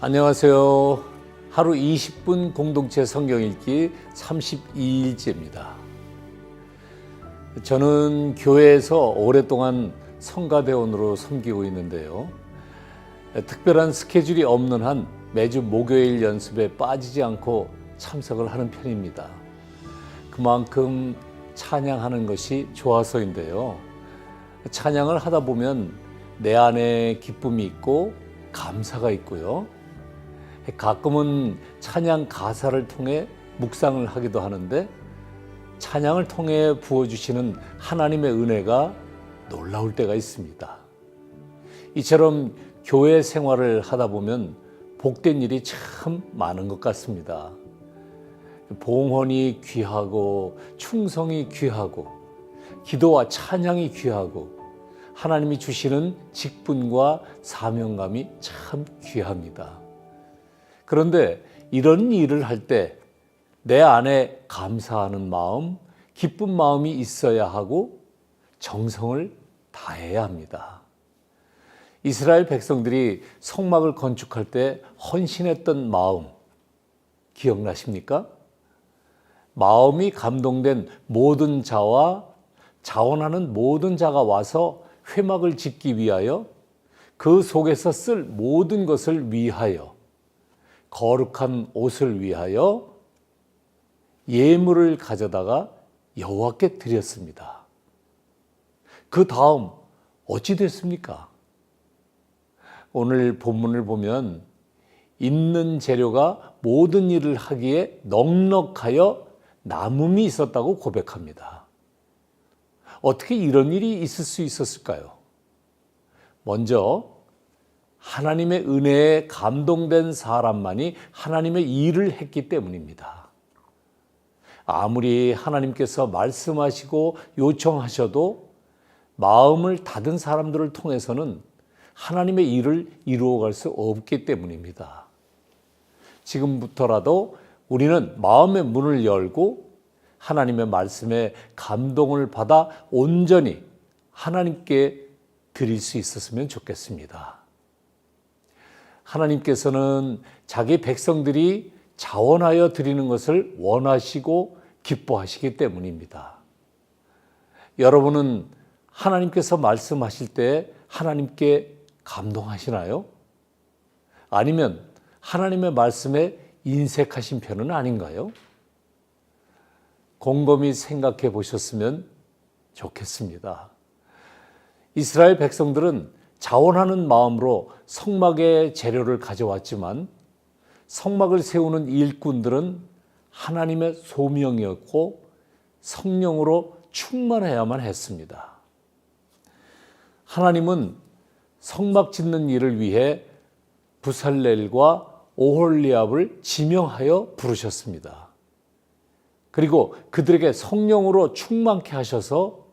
안녕하세요. 하루 20분 공동체 성경 읽기 32일째입니다. 저는 교회에서 오랫동안 성가대원으로 섬기고 있는데요. 특별한 스케줄이 없는 한 매주 목요일 연습에 빠지지 않고 참석을 하는 편입니다. 그만큼 찬양하는 것이 좋아서인데요. 찬양을 하다 보면 내 안에 기쁨이 있고 감사가 있고요. 가끔은 찬양 가사를 통해 묵상을 하기도 하는데 찬양을 통해 부어주시는 하나님의 은혜가 놀라울 때가 있습니다. 이처럼 교회 생활을 하다 보면 복된 일이 참 많은 것 같습니다. 봉헌이 귀하고 충성이 귀하고 기도와 찬양이 귀하고 하나님이 주시는 직분과 사명감이 참 귀합니다. 그런데 이런 일을 할 때 내 안에 감사하는 마음, 기쁜 마음이 있어야 하고 정성을 다해야 합니다. 이스라엘 백성들이 성막을 건축할 때 헌신했던 마음 기억나십니까? 마음이 감동된 모든 자와 자원하는 모든 자가 와서 회막을 짓기 위하여 그 속에서 쓸 모든 것을 위하여 거룩한 옷을 위하여 예물을 가져다가 여호와께 드렸습니다. 그 다음 어찌 됐습니까? 오늘 본문을 보면 있는 재료가 모든 일을 하기에 넉넉하여 남음이 있었다고 고백합니다. 어떻게 이런 일이 있을 수 있었을까요? 먼저 하나님의 은혜에 감동된 사람만이 하나님의 일을 했기 때문입니다. 아무리 하나님께서 말씀하시고 요청하셔도 마음을 닫은 사람들을 통해서는 하나님의 일을 이루어갈 수 없기 때문입니다. 지금부터라도 우리는 마음의 문을 열고 하나님의 말씀에 감동을 받아 온전히 하나님께 드릴 수 있었으면 좋겠습니다. 하나님께서는 자기 백성들이 자원하여 드리는 것을 원하시고 기뻐하시기 때문입니다. 여러분은 하나님께서 말씀하실 때 하나님께 감동하시나요? 아니면 하나님의 말씀에 인색하신 편은 아닌가요? 곰곰이 생각해 보셨으면 좋겠습니다. 이스라엘 백성들은 자원하는 마음으로 성막의 재료를 가져왔지만 성막을 세우는 일꾼들은 하나님의 소명이었고 성령으로 충만해야만 했습니다. 하나님은 성막 짓는 일을 위해 부살렐과 오홀리압을 지명하여 부르셨습니다. 그리고 그들에게 성령으로 충만케 하셔서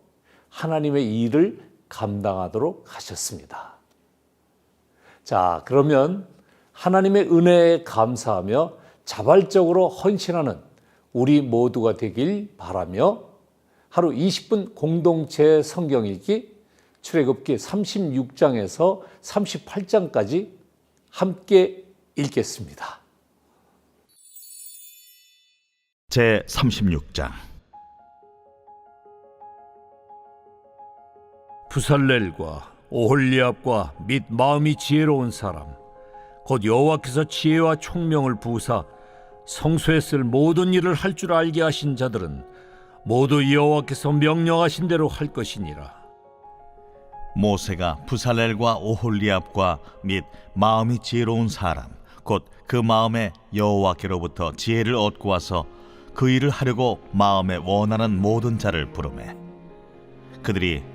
하나님의 일을 감당하도록 하셨습니다. 자, 그러면 하나님의 은혜에 감사하며 자발적으로 헌신하는 우리 모두가 되길 바라며 하루 20분 공동체 성경 읽기 출애굽기 36장에서 38장까지 함께 읽겠습니다. 제 36장 부살렐과 오홀리압과 및 마음이 지혜로운 사람 곧 여호와께서 지혜와 총명을 부사 성소에 쓸 모든 일을 할 줄 알게 하신 자들은 모두 여호와께서 명령하신 대로 할 것이니라. 모세가 부살렐과 오홀리압과 및 마음이 지혜로운 사람 곧 그 마음에 여호와께로부터 지혜를 얻고 와서 그 일을 하려고 마음에 원하는 모든 자를 부르매 그들이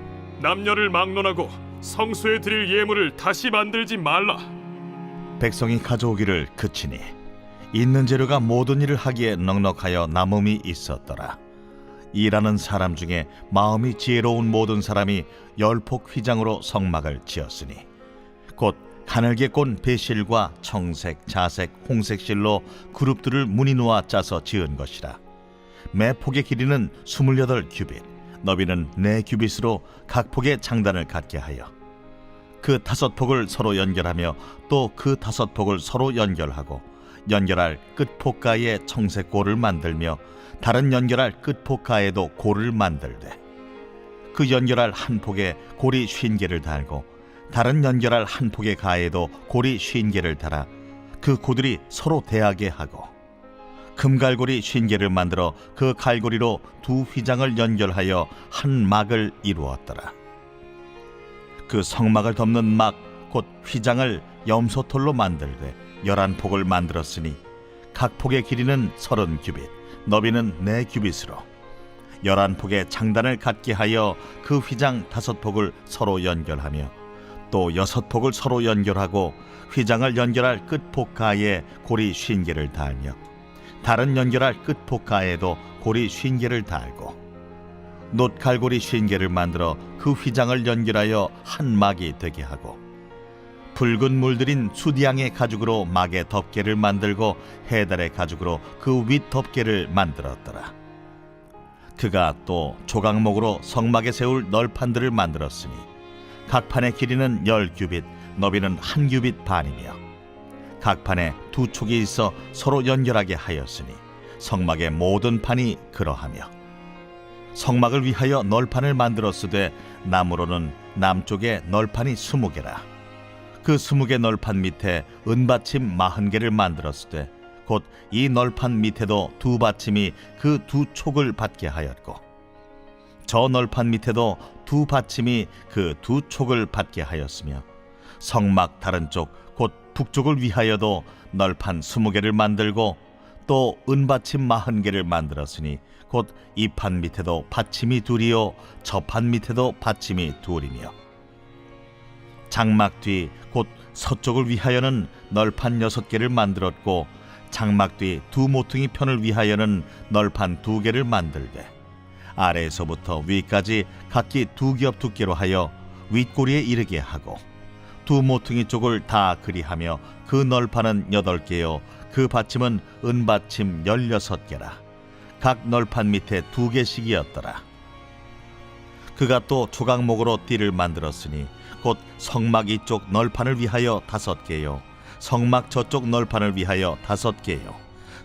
남녀를 막론하고 성소에 드릴 예물을 다시 만들지 말라. 백성이 가져오기를 그치니 있는 재료가 모든 일을 하기에 넉넉하여 남음이 있었더라. 일하는 사람 중에 마음이 지혜로운 모든 사람이 열폭 휘장으로 성막을 지었으니 곧 가늘게 꼰 배실과 청색, 자색, 홍색 실로 그룹들을 무늬 놓아 짜서 지은 것이라. 매 폭의 길이는 스물여덟 규빗, 너비는 네 규빗으로 각 폭의 장단을 갖게 하여 그 다섯 폭을 서로 연결하며 또 그 다섯 폭을 서로 연결하고 연결할 끝폭가에 청색 골을 만들며 다른 연결할 끝폭가에도 골을 만들되 그 연결할 한 폭에 골이 쉰 개를 달고 다른 연결할 한 폭의 가에도 골이 쉰 개를 달아 그 고들이 서로 대하게 하고 금갈고리 쉰 개를 만들어 그 갈고리로 두 휘장을 연결하여 한 막을 이루었더라. 그 성막을 덮는 막 곧 휘장을 염소털로 만들되 열한 폭을 만들었으니 각 폭의 길이는 서른 규빗, 너비는 네 규빗으로 열한 폭의 장단을 갖게 하여 그 휘장 다섯 폭을 서로 연결하며 또 여섯 폭을 서로 연결하고 휘장을 연결할 끝폭가에 고리 쉰 개를 달며 다른 연결할 끝폭가에도 고리 쉰 개를 달고 놋갈고리 쉰 개를 만들어 그 휘장을 연결하여 한 막이 되게 하고 붉은 물들인 수디양의 가죽으로 막의 덮개를 만들고 해달의 가죽으로 그 윗 덮개를 만들었더라. 그가 또 조각목으로 성막에 세울 널판들을 만들었으니 각 판의 길이는 열 규빗, 너비는 한 규빗 반이며 각 판에 두 촉이 있어 서로 연결하게 하였으니 성막의 모든 판이 그러하며 성막을 위하여 널판을 만들었으되 나무로는 남쪽에 널판이 스무 개라. 그 스무 개 널판 밑에 은받침 마흔 개를 만들었으되 곧 이 널판 밑에도 두 받침이 그 두 촉을 받게 하였고 저 널판 밑에도 두 받침이 그 두 촉을 받게 하였으며 성막 다른 쪽 곧 북쪽을 위하여도 널판 스무 개를 만들고 또 은받침 마흔 개를 만들었으니 곧 이 판 밑에도 받침이 둘이요 저 판 밑에도 받침이 둘이며. 장막 뒤 곧 서쪽을 위하여는 널판 여섯 개를 만들었고 장막 뒤 두 모퉁이 편을 위하여는 널판 두 개를 만들되 아래에서부터 위까지 각기 두겹 두께로 하여 윗꼬리에 이르게 하고 두 모퉁이 쪽을 다 그리하며 그 널판은 여덟 개요. 그 받침은 은받침 열여섯 개라. 각 널판 밑에 두 개씩이었더라. 그가 또 조각목으로 띠를 만들었으니 곧 성막 이쪽 널판을 위하여 다섯 개요. 성막 저쪽 널판을 위하여 다섯 개요.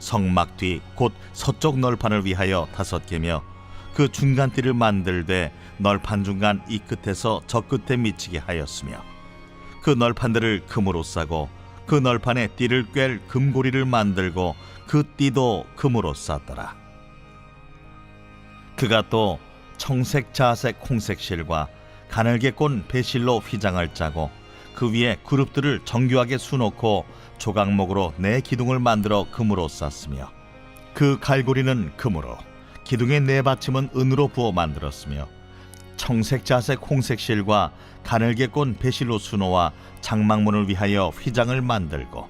성막 뒤 곧 서쪽 널판을 위하여 다섯 개며 그 중간 띠를 만들되 널판 중간 이 끝에서 저 끝에 미치게 하였으며 그 널판들을 금으로 싸고 그 널판에 띠를 꿰 금고리를 만들고 그 띠도 금으로 쌌더라. 그가 또 청색 자색 홍색 실과 가늘게 꼰 배실로 휘장을 짜고 그 위에 그룹들을 정교하게 수놓고 조각목으로 네 기둥을 만들어 금으로 쌌으며 그 갈고리는 금으로 기둥의 네 받침은 은으로 부어 만들었으며 청색 자색 홍색 실과 가늘게 꼰 배실로 수놓아 장막문을 위하여 휘장을 만들고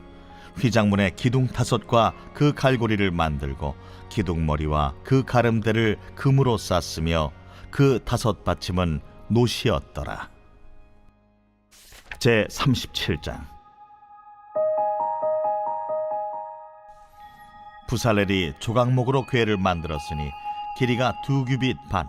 휘장문의 기둥 다섯과 그 갈고리를 만들고 기둥머리와 그 가름대를 금으로 쌌으며 그 다섯 받침은 노시였더라. 제 37장 부살렐이 조각목으로 궤를 만들었으니 길이가 두 규빗 반,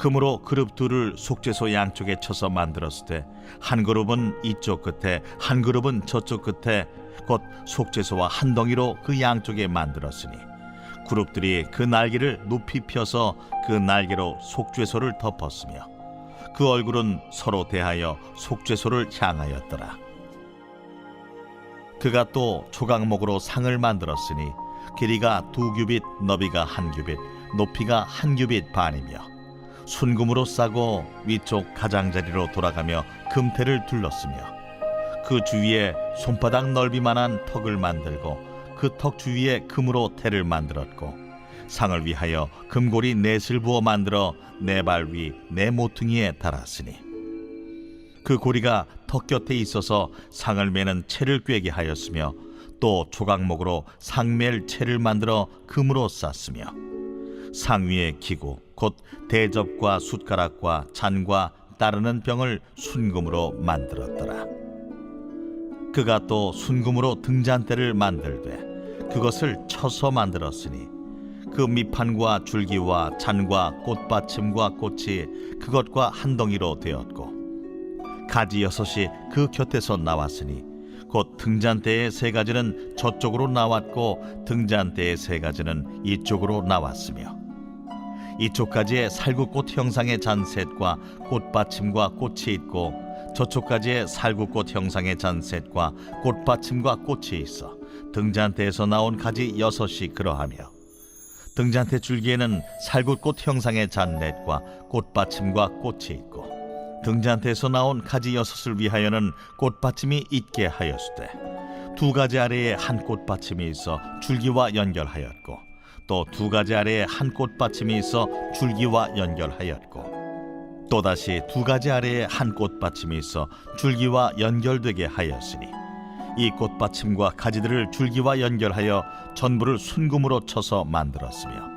금으로 그룹 둘을 속죄소 양쪽에 쳐서 만들었을 때 한 그룹은 이쪽 끝에 한 그룹은 저쪽 끝에 곧 속죄소와 한 덩이로 그 양쪽에 만들었으니 그룹들이 그 날개를 높이 펴서 그 날개로 속죄소를 덮었으며 그 얼굴은 서로 대하여 속죄소를 향하였더라. 그가 또 조각목으로 상을 만들었으니 길이가 두 규빗, 너비가 한 규빗, 높이가 한 규빗 반이며 순금으로 싸고 위쪽 가장자리로 돌아가며 금태를 둘렀으며 그 주위에 손바닥 넓이만한 턱을 만들고 그 턱 주위에 금으로 태를 만들었고 상을 위하여 금고리 넷을 부어 만들어 네 발 위 네 모퉁이에 달았으니 그 고리가 턱 곁에 있어서 상을 매는 채를 꿰게 하였으며 또 조각목으로 상멜 채를 만들어 금으로 쌌으며 상 위에 기구 곧 대접과 숟가락과 잔과 따르는 병을 순금으로 만들었더라. 그가 또 순금으로 등잔대를 만들되 그것을 쳐서 만들었으니 그 밑판과 줄기와 잔과 꽃받침과 꽃이 그것과 한 덩이로 되었고 가지 여섯이 그 곁에서 나왔으니 곧 등잔대의 세 가지는 저쪽으로 나왔고 등잔대의 세 가지는 이쪽으로 나왔으며 이쪽 가지에 살구꽃 형상의 잔셋과 꽃받침과 꽃이 있고 저쪽 가지에 살구꽃 형상의 잔셋과 꽃받침과 꽃이 있어 등잔대에서 나온 가지 여섯이 그러하며 등잔대 줄기에는 살구꽃 형상의 잔넷과 꽃받침과 꽃이 있고 등잔대에서 나온 가지 여섯을 위하여는 꽃받침이 있게 하였으되 두 가지 아래에 한 꽃받침이 있어 줄기와 연결하였고 또 두 가지 아래에 한 꽃받침이 있어 줄기와 연결하였고 또다시 두 가지 아래에 한 꽃받침이 있어 줄기와 연결되게 하였으니 이 꽃받침과 가지들을 줄기와 연결하여 전부를 순금으로 쳐서 만들었으며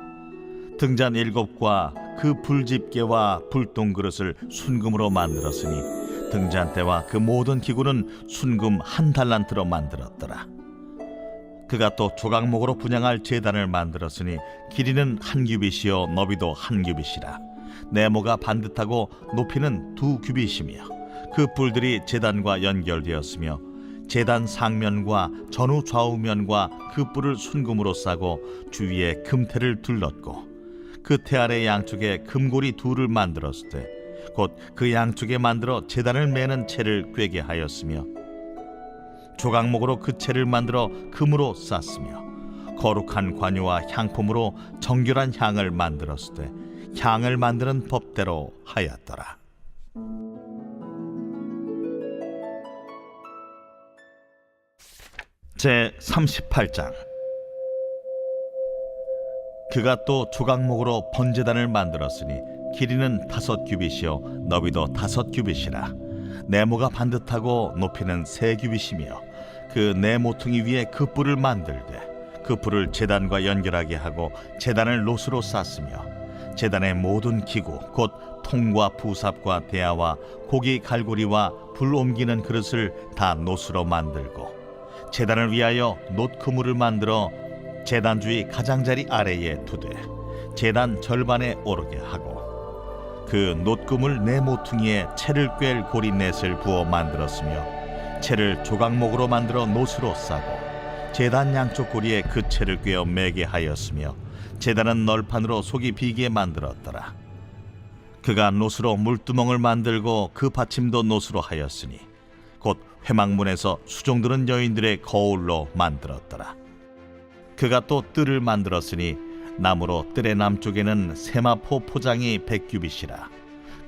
등잔 일곱과 그 불집게와 불똥 그릇을 순금으로 만들었으니 등잔대와 그 모든 기구는 순금 한 달란트로 만들었더라. 그가 또 조각목으로 분양할 제단을 만들었으니 길이는 한 규빗이요 너비도 한 규빗이라. 네모가 반듯하고 높이는 두 규빗이며 그 뿔들이 제단과 연결되었으며 제단 상면과 전후 좌우면과 그 뿔을 순금으로 싸고 주위에 금태를 둘렀고 그 태 아래 양쪽에 금고리 둘을 만들었을 때 곧 그 양쪽에 만들어 제단을 매는 채를 꿰게 하였으며 조각목으로 그 채를 만들어 금으로 쌌으며 거룩한 관유와 향품으로 정결한 향을 만들었을 때 향을 만드는 법대로 하였더라. 제 38장 그가 또 조각목으로 번제단을 만들었으니 길이는 다섯 규빗이요 너비도 다섯 규빗이라 네모가 반듯하고 높이는 세 규빗이며 그 네 모퉁이 위에 그 뿔을 만들되 그 뿔을 제단과 연결하게 하고 제단을 노스로 쌌으며 제단의 모든 기구 곧 통과 부삽과 대야와 고기 갈고리와 불 옮기는 그릇을 다 노스로 만들고 제단을 위하여 놋 그물을 만들어 제단 주위 가장자리 아래에 두되 제단 절반에 오르게 하고 그 놋금을 네 모퉁이에 채를 꿰 고리 넷을 부어 만들었으며 채를 조각목으로 만들어 놋으로 싸고 제단 양쪽 고리에 그 채를 꿰어 매게 하였으며 제단은 널판으로 속이 비게 만들었더라 그가 놋으로 물두멍을 만들고 그 받침도 놋으로 하였으니 곧 회막문에서 수종드는 여인들의 거울로 만들었더라. 그가 또 뜰을 만들었으니 나무로 뜰의 남쪽에는 세마포 포장이 백규빗이라.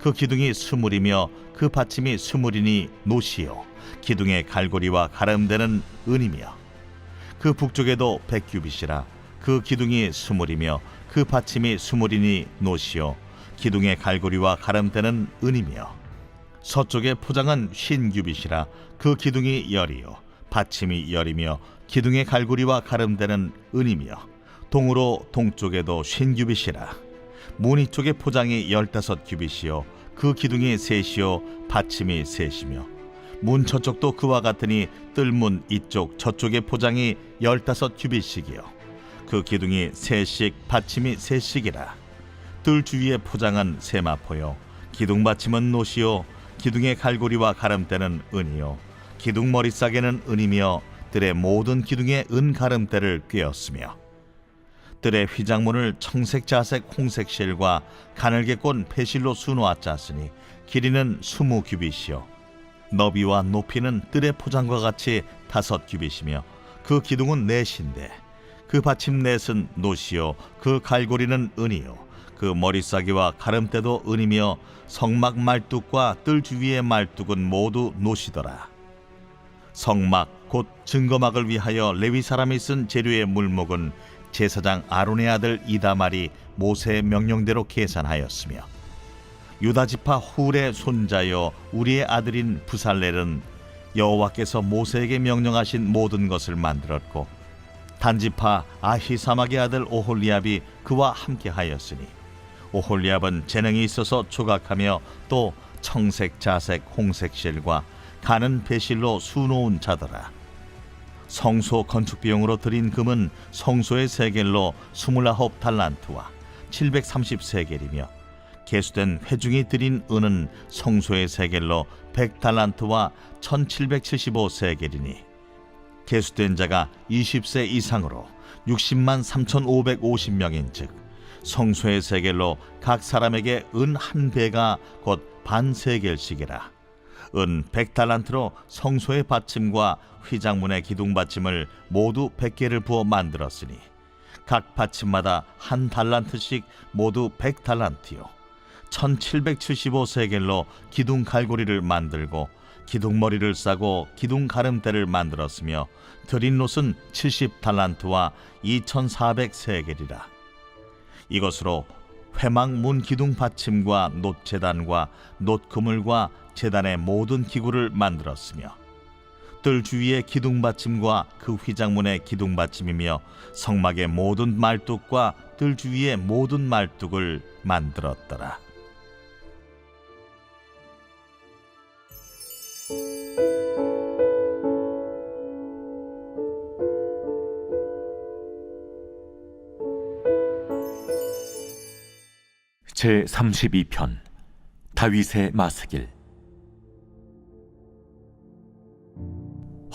그 기둥이 스물이며 그 받침이 스물이니 노시요. 기둥의 갈고리와 가름되는 은이며 그 북쪽에도 백규빗이라. 그 기둥이 스물이며 그 받침이 스물이니 노시요. 기둥의 갈고리와 가름되는 은이며 서쪽의 포장은 흰 규빗이라 그 기둥이 열이요 받침이 열이며 기둥의 갈고리와 가름되는 은이며 동으로 동쪽에도 흰 규빗이라. 무늬 쪽의 포장이 열다섯 규빗이요. 그 기둥이 셋이요. 받침이 셋이며. 문 저쪽도 그와 같으니 뜰문 이쪽 저쪽의 포장이 열다섯 규빗씩이요. 그 기둥이 셋씩 받침이 셋씩이라. 뜰 주위의 포장은 세마포요. 기둥 받침은 노시요. 기둥의 갈고리와 가름대는 은이요. 기둥 머리싸개는 은이며 뜰의 모든 기둥에 은 가름대를 꿰었으며 뜰의 휘장문을 청색 자색 홍색 실과 가늘게 꼰 배실로 수놓아 짰으니 길이는 스무 규빗이요. 너비와 높이는 뜰의 포장과 같이 다섯 규빗이며 그 기둥은 넷인데 그 받침 넷은 노시요 그 갈고리는 은이요. 그 머리싸기와 가름대도 은이며 성막 말뚝과 뜰 주위의 말뚝은 모두 노시더라. 성막 곧 증거막을 위하여 레위 사람이 쓴 재료의 물목은 제사장 아론의 아들 이다말이 모세의 명령대로 계산하였으며 유다 지파 훌의 손자여 우리의 아들인 부살렐은 여호와께서 모세에게 명령하신 모든 것을 만들었고 단지파 아히사막의 아들 오홀리압이 그와 함께하였으니 오홀리압은 재능이 있어서 조각하며 또 청색, 자색, 홍색 실과 가는 배실로 수놓은 자더라. 성소 건축 비용으로 들인 금은 성소의 세겔로 스물아홉 달란트와 730세겔이며 개수된 회중이 들인 은은 성소의 세겔로 100달란트와 1775세겔이니 개수된 자가 20세 이상으로 60만 3,550명인 즉 성소의 세겔로 각 사람에게 은 한 배가 곧 반 세겔씩이라 은 100달란트로 성소의 받침과 휘장문의 기둥 받침을 모두 100개를 부어 만들었으니 각 받침마다 한 달란트씩 모두 100달란트요. 1775세겔로 기둥 갈고리를 만들고 기둥머리를 싸고 기둥 가름대를 만들었으며 드린 롯은 70달란트와 2400세겔이라. 이것으로 회막 문 기둥 받침과 놋 재단과 놋 그물과 재단의 모든 기구를 만들었으며 뜰 주위의 기둥 받침과 그 휘장문의 기둥 받침이며 성막의 모든 말뚝과 뜰 주위의 모든 말뚝을 만들었더라. 제 32편 다윗의 마스길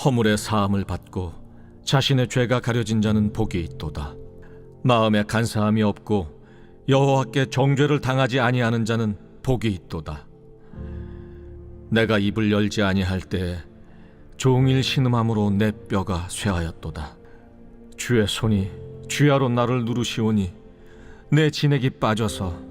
허물의 사함을 받고 자신의 죄가 가려진 자는 복이 있도다. 마음에 간사함이 없고 여호와께 정죄를 당하지 아니하는 자는 복이 있도다. 내가 입을 열지 아니할 때에 종일 신음함으로 내 뼈가 쇠하였도다. 주의 손이 주야로 나를 누르시오니 내 진액이 빠져서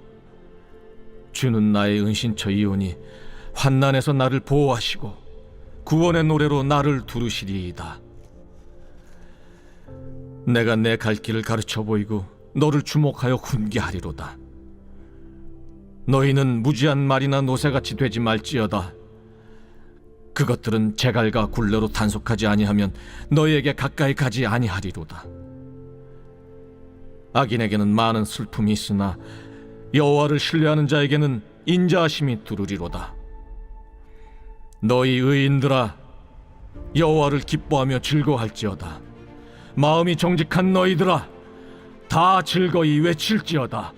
주는 나의 은신처 이오니 환난에서 나를 보호하시고 구원의 노래로 나를 두르시리이다. 내가 내 갈 길을 가르쳐 보이고 너를 주목하여 훈계하리로다. 너희는 무지한 말이나 노새같이 되지 말지어다. 그것들은 제갈과 굴레로 단속하지 아니하면 너희에게 가까이 가지 아니하리로다. 악인에게는 많은 슬픔이 있으나 여호와를 신뢰하는 자에게는 인자하심이 두르리로다. 너희 의인들아 여호와를 기뻐하며 즐거워할지어다. 마음이 정직한 너희들아 다 즐거이 외칠지어다.